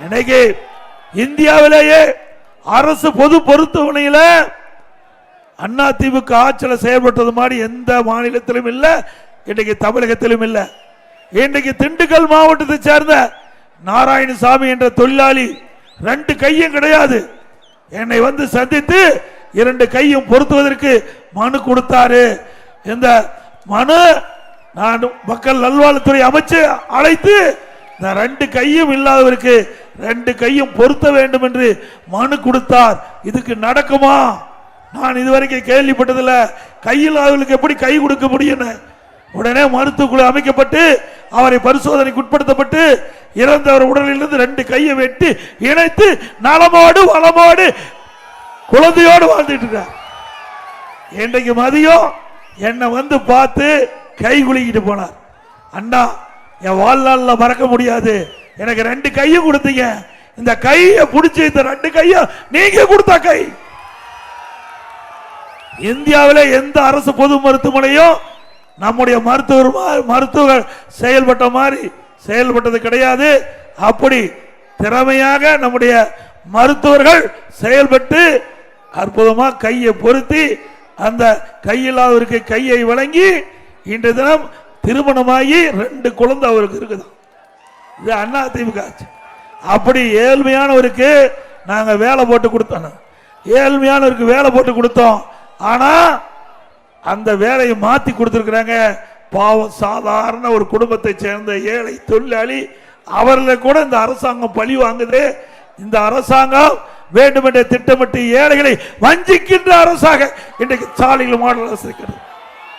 இன்னைக்கு இந்தியாவிலேயே அரசு பொது பொருத்தவணையில அண்ணா திமுக ஆட்சியில் செயல்பட்டது மாதிரி எந்த மாநிலத்திலும் இல்லை இன்னைக்கு தமிழகத்திலும் இல்லை. இன்றைக்கு திண்டுக்கல் மாவட்டத்தை சேர்ந்த நாராயணசாமி என்ற தொழிலாளி ரெண்டு கையும் கிடையாது. என்னை வந்து சந்தித்து இரண்டு கையும் பொருத்துவதற்கு மனு கொடுத்தாரு. இந்த மனு நான் மக்கள் நல்வாழ்வுத்துறை அமைச்சு அழைத்து நான் ரெண்டு கையும் இல்லாதவருக்கு ரெண்டு கையும் பொருத்த வேண்டும் என்று மனு கொடுத்தார். இதுக்கு நடக்குமா? நான் இதுவரைக்கும் கேள்விப்பட்டதில்ல. கையில் அவர்களுக்கு எப்படி கை கொடுக்க முடியும் உடனே மருத்துவ குழு அமைக்கப்பட்டு அவரை பரிசோதனைக்கு உட்படுத்தப்பட்டு இறந்தவர் உடலிலிருந்து ரெண்டு கையை வெட்டி இணைத்து நலமோடு வளமோடு குழந்தையோடு வாழ்ந்துட்டு இருக்கார். இன்றைக்கு மதியம் என்னை வந்து பார்த்து கை குலுக்கிட்டு போனார். அண்ணா என் வாழ்நாளில் மறக்க முடியாது. எனக்கு ரெண்டு கையும் கொடுத்தீங்க. இந்த கையை பிடிச்சி இந்த ரெண்டு கையும் நீங்க கொடுத்த கை. இந்தியாவில் எந்த அரசு பொது மருத்துவமனையும் நம்முடைய மருத்துவர் மா- மருத்துவர் செயல்பட்ட மாதிரி செயல்பட்டது கிடையாது. அப்படி திறமையாக நம்முடைய மருத்துவர்கள் செயல்பட்டு அற்புதமா கையை பொருத்தி அந்த கையில்லாதவருக்கு கையை வழங்கி இன்றைய தினம் திருமணமாகி ரெண்டு குழந்தை அவருக்கு இருக்குது இது அண்ணா திமுக அப்படி ஏழ்மையானவருக்கு நாங்கள் வேலை போட்டு கொடுத்தோம். ஏழ்மையானவருக்கு வேலை போட்டு கொடுத்தோம். ஆனால் அந்த வேலையை மாற்றி கொடுத்துருக்குறாங்க. பாவம் சாதாரண ஒரு குடும்பத்தை சேர்ந்த ஏழை தொழிலாளி அவர்களை கூட இந்த அரசாங்கம் பழி வாங்குது. இந்த அரசாங்கம் வேண்டுமென்றே திட்டமிட்டு ஏழைகளை வஞ்சிக்கின்ற அரசாக இன்றைக்கு சாலையில் மாடல் அரசு இருக்கிறது